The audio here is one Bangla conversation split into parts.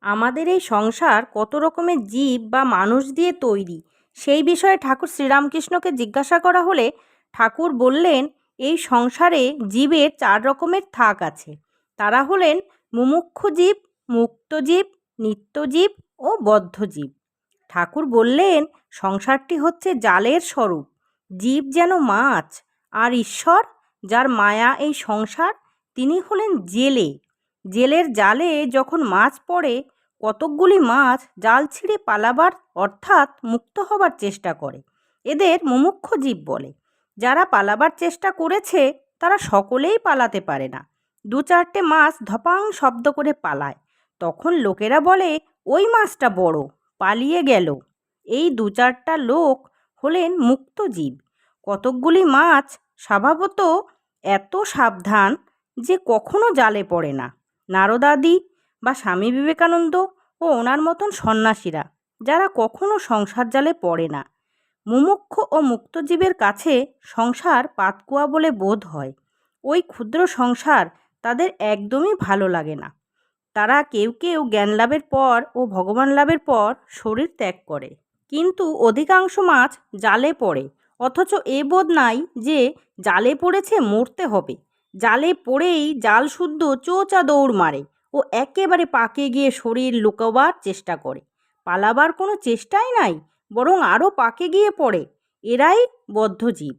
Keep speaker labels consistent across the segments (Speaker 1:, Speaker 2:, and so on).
Speaker 1: আমাদের এই সংসার কত রকমের জীব বা মানুষ দিয়ে তৈরি? সেই বিষয়ে ঠাকুর শ্রীরামকৃষ্ণকে জিজ্ঞাসা করা হলে ঠাকুর বললেন, এই সংসারে জীবের চার রকমের থাক আছে। তারা হলেন মুমুক্ষু জীব, মুক্ত জীব নিত্যজীব ও বদ্ধজীব ঠাকুর বললেন, সংসারটি হচ্ছে জালের স্বরূপ। জীব যেন মাছ আর ঈশ্বর, যার মায়া এই সংসার, তিনি হলেন জেলে। জেলের জালে যখন মাছ পড়ে, কতকগুলি মাছ জাল ছিঁড়ে পালাবার অর্থাৎ মুক্ত হবার চেষ্টা করে। এদের মুমুক্ষু জীব বলে। যারা পালাবার চেষ্টা করেছে, তারা সকলেই পালাতে পারে না। দু চারটে মাছ ধপাং শব্দ করে পালায়। তখন লোকেরা বলে, ওই মাছটা বড়, পালিয়ে গেল। এই দু চারটা লোক হলেন মুক্ত জীব। কতকগুলি মাছ স্বভাবত এত সাবধান যে কখনো জালে পড়ে না। নারদাদি বা স্বামী বিবেকানন্দ ও ওনার মতন সন্ন্যাসীরা, যারা কখনো সংসার জালে পড়ে না। মুমুক্ষ ও মুক্তজীবের কাছে সংসার পাতকুয়া বলে বোধ হয়। ওই ক্ষুদ্র সংসার তাদের একদমই ভালো লাগে না। তারা কেউ কেউ জ্ঞান লাভের পর ও ভগবান লাভের পর শরীর ত্যাগ করে। কিন্তু অধিকাংশ মাছ জালে পড়ে, অথচ এ বোধ নাই যে জালে পড়েছে মরতে হবে। জালে পড়েই জাল শুদ্ধ চোচা দৌড় মারে ও একেবারে পাকে গিয়ে শরীর লুকোবার চেষ্টা করে। পালাবার কোনো চেষ্টাই নাই, বরং আরও পাকে গিয়ে পড়ে। এরাই বদ্ধজীব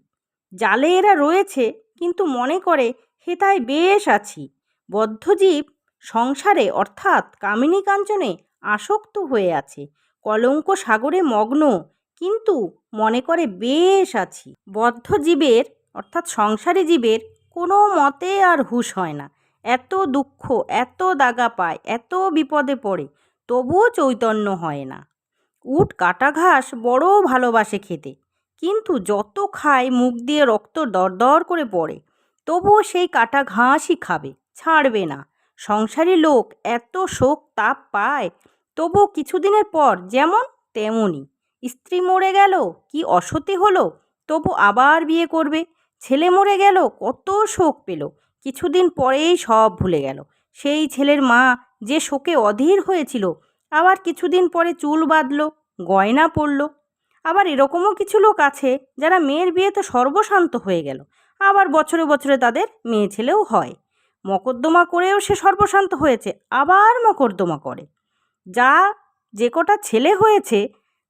Speaker 1: জালে এরা রয়েছে, কিন্তু মনে করে হেতায় বেশ আছি। বদ্ধজীব সংসারে, অর্থাৎ কামিনী কাঞ্চনে আসক্ত হয়ে আছে। কলঙ্ক সাগরে মগ্ন, কিন্তু মনে করে, বেশ আছি। বদ্ধ জীবের, অর্থাৎ সংসারী জীবের কোনো মতে আর হুঁশ হয় না। এত দুঃখ, এত দাগা পায়, এত বিপদে পড়ে, তবুও চৈতন্য হয় না। উট, কাটা ঘাস বড় ভালোবাসে খেতে। কিন্তু যত খায়, মুখ দিয়ে রক্ত দরদর করে পড়ে, তবুও সেই কাটা ঘাসই খাবে, ছাড়বে না। সংসারী লোক এত শোক তাপ পায় তবু কিছুদিনের পর যেমন তেমনই। স্ত্রী মরে গেল, কি অসতি হলো, তবু আবার বিয়ে করবে। ছেলে মরে গেল, কত শোক পেল। কিছুদিন পরেই সব ভুলে গেল। সেই ছেলের মা যে শোকে অধীর হয়েছিল, আবার কিছুদিন পরে চুল বাঁধল, গয়না পরল। আবার এরকমও কিছু লোক আছে যারা মেয়ের বিয়েতে সর্বশান্ত হয়ে গেল, আবার বছরে বছরে তাদের মেয়ে ছেলেও হয়। মকদ্দমা করেও সে সর্বশান্ত হয়েছে, আবার মকদ্দমা করে। যা যে কটা ছেলে হয়েছে,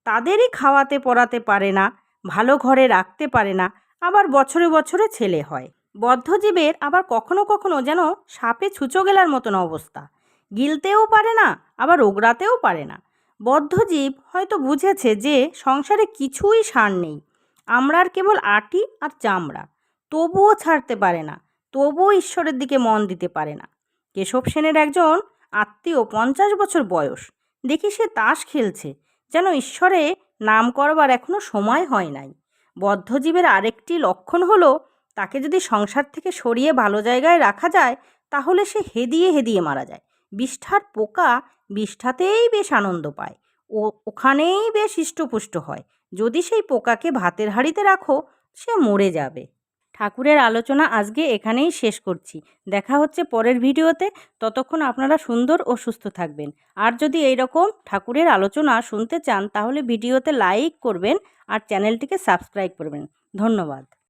Speaker 1: তাদেরই খাওয়াতে পড়াতে পারে না, ভালো ঘরে রাখতে পারে না আবার বছরে বছরে ছেলে হয়। বদ্ধজীবের আবার কখনো কখনো যেন সাপে ছুঁচো গেলার মতন অবস্থা। গিলতেও পারে না, আবার ওগড়াতেও পারে না। বদ্ধজীব হয়তো বুঝেছে যে সংসারে কিছুই সার নেই। আমরার কেবল আটি আর চামড়া। তবুও ছাড়তে পারে না, তবুও ঈশ্বরের দিকে মন দিতে পারে না। কেশব সেনের একজন আত্মীয় পঞ্চাশ বছর বয়স। দেখি সে তাস খেলছে, যেন ঈশ্বরে নাম করবার এখনও সময় হয় নাই। বদ্ধজীবের আরেকটি লক্ষণ হলো, তাকে যদি সংসার থেকে সরিয়ে ভালো জায়গায় রাখা যায়, তাহলে সে হেদিয়ে হেদিয়ে মারা যায়। বিষ্ঠার পোকা বিষ্ঠাতেই বেশ আনন্দ পায়। ও, ওখানেই বেশ হৃষ্টপুষ্ট হয়। যদি সেই পোকাকে ভাতের হাড়িতে রাখো, সে মরে যাবে। ঠাকুরের আলোচনা আজকে এখানেই শেষ করছি। দেখা হচ্ছে পরের ভিডিওতে। ততক্ষণ আপনারা সুন্দর ও সুস্থ থাকবেন। আর যদি এই রকম ঠাকুরের আলোচনা শুনতে চান, তাহলে ভিডিওতে লাইক করবেন আর চ্যানেলটিকে সাবস্ক্রাইব করবেন। ধন্যবাদ।